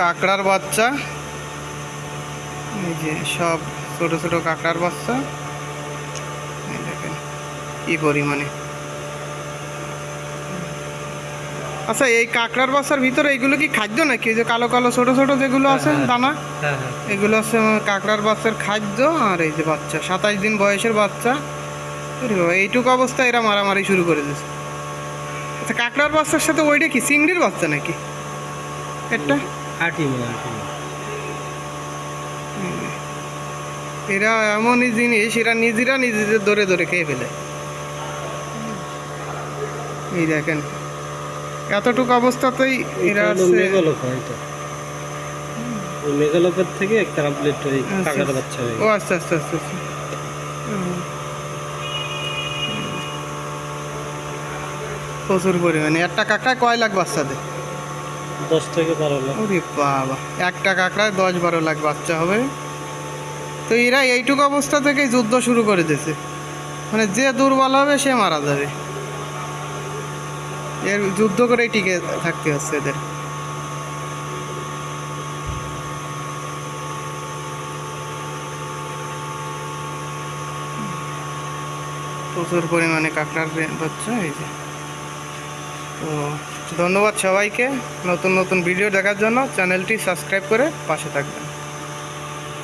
কাঁকড়ার বাচ্চা। এই যে সব ছোট ছোট কাঁকড়ার বাচ্চা। দেখেন কি পরিমাণে। আচ্ছা এই কাঁকড়ার বাচ্চার ভিতরে এগুলো কি খাদ্য নাকি? এই যে কালো কালো ছোট ছোট যেগুলো আছে হ্যাঁ, হ্যাঁ। দানা? হ্যাঁ হ্যাঁ। এগুলো আছে কাঁকড়ার বাচ্চার খাদ্য আর এই যে বাচ্চা সাতাশ দিন বয়সের বাচ্চা। এইটুকু অবস্থা এরা মারামারি শুরু করে দিয়েছে। আচ্ছা কাঁকড়ার বাচ্চার সাথে ওইটা কি চিংড়ির বাচ্চা নাকি? এটা আটি মনে। এরা এমনই জিনিস এরা নিজেরা নিজেদের ধরে ধরে খেয়ে ফেলে। এই দেখেন এতটুকু অবস্থাতেই এরা হয় এটা। ওই মেগালোপের থেকে ক্রাবলেট ওই আচ্ছা, কাকার আচ্ছা। বাচ্চা ও আচ্ছা আচ্ছা আচ্ছা আচ্ছা। প্রচুর পরিমাণে। একটা কাঁকড়ায় কয় লাখ বাচ্চা দেয়? দশ থেকে বারো লাখ। ওরে বাবা একটা কাঁকড়ায় দশ বারো লাখ বাচ্চা হবে। তো এরা এইটুকু অবস্থা থেকেই যুদ্ধ শুরু করে দিয়েছে। মানে যে দুর্বল হবে সে মারা যাবে। এর যুদ্ধ করেই টিকে থাকতে হচ্ছে এদের। প্রচুর পরিমাণে কাঁকড়ার বাচ্চা, এই যে। তো ধন্যবাদ সবাইকে। নতুন নতুন ভিডিও দেখার জন্য চ্যানেলটি সাবস্ক্রাইব করে পাশে থাকবেন।